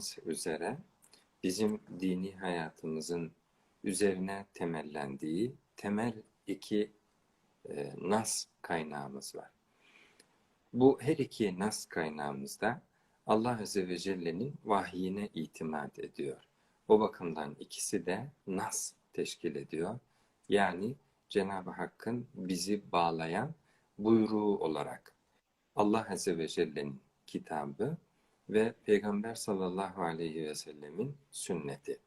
bildiğiniz üzere bizim dini hayatımızın üzerine temellendiği temel iki e, nas kaynağımız var. Bu her iki nas kaynağımızda Allah Azze ve Celle'nin vahyine itimat ediyor. O bakımdan ikisi de nas teşkil ediyor. Yani Cenab-ı Hakk'ın bizi bağlayan buyruğu olarak Allah Azze ve Celle'nin kitabı ve Peygamber sallallahu aleyhi ve sellemin sünneti.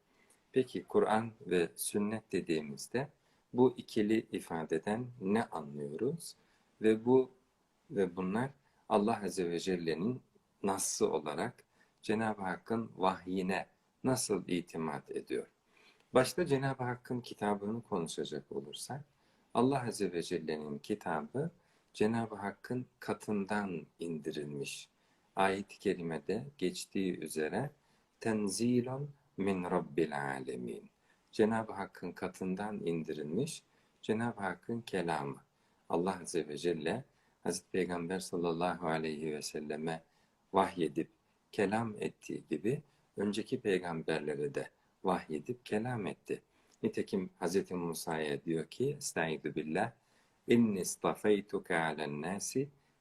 Peki Kur'an ve sünnet dediğimizde bu ikili ifadeden ne anlıyoruz? Ve bu ve bunlar Allah Azze ve Celle'nin nassı olarak Cenab-ı Hakk'ın vahyine nasıl itimat ediyor? Başta Cenab-ı Hakk'ın kitabını konuşacak olursak, Allah Azze ve Celle'nin kitabı Cenab-ı Hakk'ın katından indirilmiş. Ayet-i kerimede geçtiği üzere tenzilun min rabbil alemin. Cenab-ı Hakk'ın katından indirilmiş Cenab-ı Hakk'ın kelamı. Allah Azze ve Celle Hazreti Peygamber sallallahu aleyhi ve selleme vahyedip kelam ettiği gibi önceki peygamberlere de vahyedip kelam etti. Nitekim Hz. Musa'ya diyor ki Estaizu billah İnni istafeytuke alen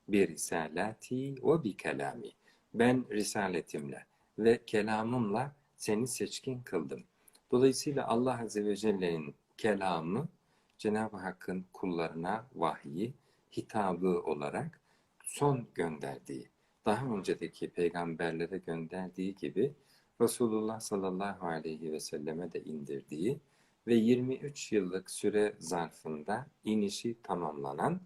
nasi bi risalati ve bi kelami. Ben risaletimle ve kelamımla seni seçkin kıldım. Dolayısıyla Allah Azze ve Celle'nin kelamı Cenab-ı Hakk'ın kullarına vahyi, hitabı olarak son gönderdiği, daha öncedeki peygamberlere gönderdiği gibi Resulullah sallallahu aleyhi ve selleme de indirdiği ve 23 yıllık süre zarfında inişi tamamlanan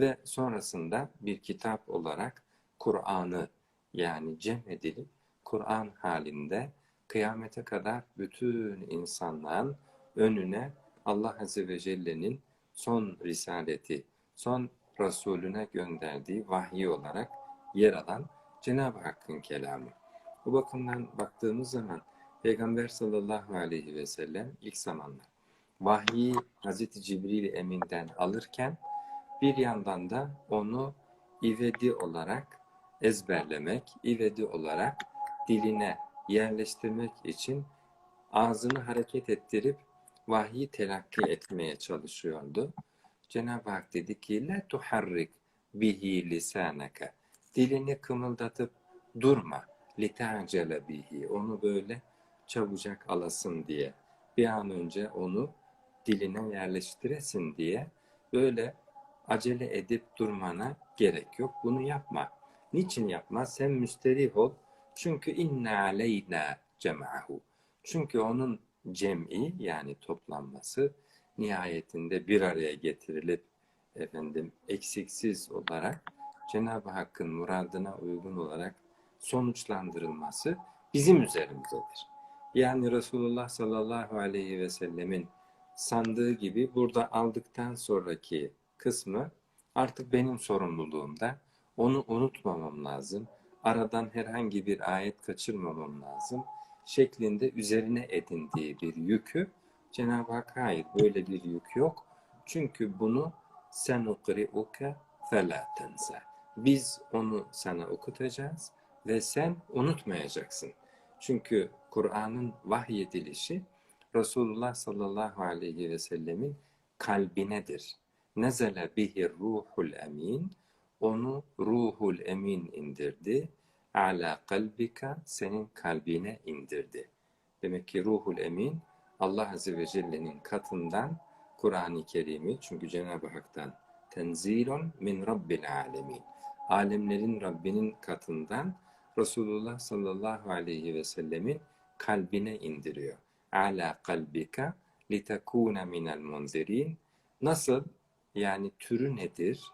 ve sonrasında bir kitap olarak Kur'an'ı yani cem edilip Kur'an halinde kıyamete kadar bütün insanlığın önüne Allah Azze ve Celle'nin son risaleti, son Resulüne gönderdiği vahyi olarak yer alan Cenab-ı Hakk'ın kelamı. Bu bakımdan baktığımız zaman Peygamber sallallahu aleyhi ve sellem ilk zamanlar vahyi Hazreti Cibril Emin'den alırken bir yandan da onu ivedi olarak ezberlemek, ivedi olarak diline yerleştirmek için ağzını hareket ettirip vahyi telakki etmeye çalışıyordu. Cenab-ı Hak dedi ki la tuharrik bihi lisanaka. Dilini kımıldatıp durma. Litacele bihi. Onu böyle çabucak alasın diye. Bir an önce onu diline yerleştiresin diye böyle acele edip durmana gerek yok. Bunu yapma. Niçin yapma? Sen müsterih ol. Çünkü inna aleyna cem'ahu. Çünkü onun cem'i yani toplanması nihayetinde bir araya getirilip efendim eksiksiz olarak Cenab-ı Hakk'ın muradına uygun olarak sonuçlandırılması bizim üzerimizdedir. Yani Resulullah sallallahu aleyhi ve sellemin sandığı gibi burada aldıktan sonraki kısmı artık benim sorumluluğumda. Onu unutmamam lazım. Aradan herhangi bir ayet kaçırmamam lazım. Şeklinde üzerine edindiği bir yükü Cenab-ı Hak hayır böyle bir yük yok. Çünkü bunu sen ukri'uke felâ tense. Biz onu sana okutacağız ve sen unutmayacaksın. Çünkü Kur'an'ın vahyedilişi Resulullah sallallahu aleyhi ve sellemin kalbinedir. Nezele bihi ruhul emin. Onu ruhul emin indirdi. Ala kalbika senin kalbine indirdi. Demek ki ruhul emin Allah Azze ve Celle'nin katından Kur'an-ı Kerim'i çünkü Cenab-ı Hak'tan tenzilun min rabbil alemin. Alemlerin Rabbinin katından Resulullah sallallahu aleyhi ve sellemin kalbine indiriyor. Ala kalbika litekune minel munzirin. Nasıl? Yani türü nedir?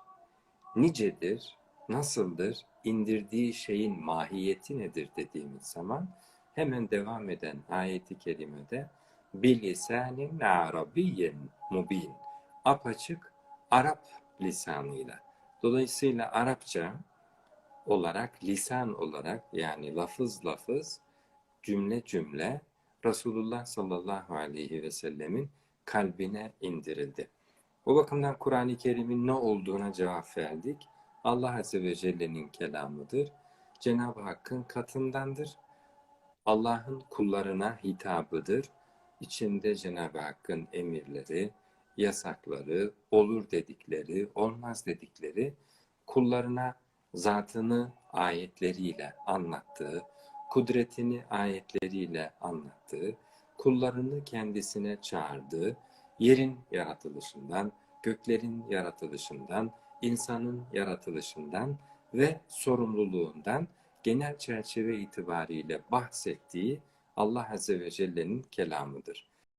Nicedir? Nasıldır? indirdiği şeyin mahiyeti nedir dediğimiz zaman hemen devam eden ayeti kerimede bilisanin arabiyyen mubin apaçık Arap lisanıyla. Dolayısıyla Arapça olarak, lisan olarak yani lafız lafız, cümle cümle Resulullah sallallahu aleyhi ve sellemin kalbine indirildi. O bakımdan Kur'an-ı Kerim'in ne olduğuna cevap verdik. Allah Azze ve Celle'nin kelamıdır. Cenab-ı Hakk'ın katındandır. Allah'ın kullarına hitabıdır. İçinde Cenab-ı Hakk'ın emirleri, yasakları, olur dedikleri, olmaz dedikleri kullarına zatını ayetleriyle anlattığı, kudretini ayetleriyle anlattığı, kullarını kendisine çağırdığı, yerin yaratılışından, göklerin yaratılışından, insanın yaratılışından ve sorumluluğundan genel çerçeve itibariyle bahsettiği Allah Azze ve Celle'nin kelamıdır.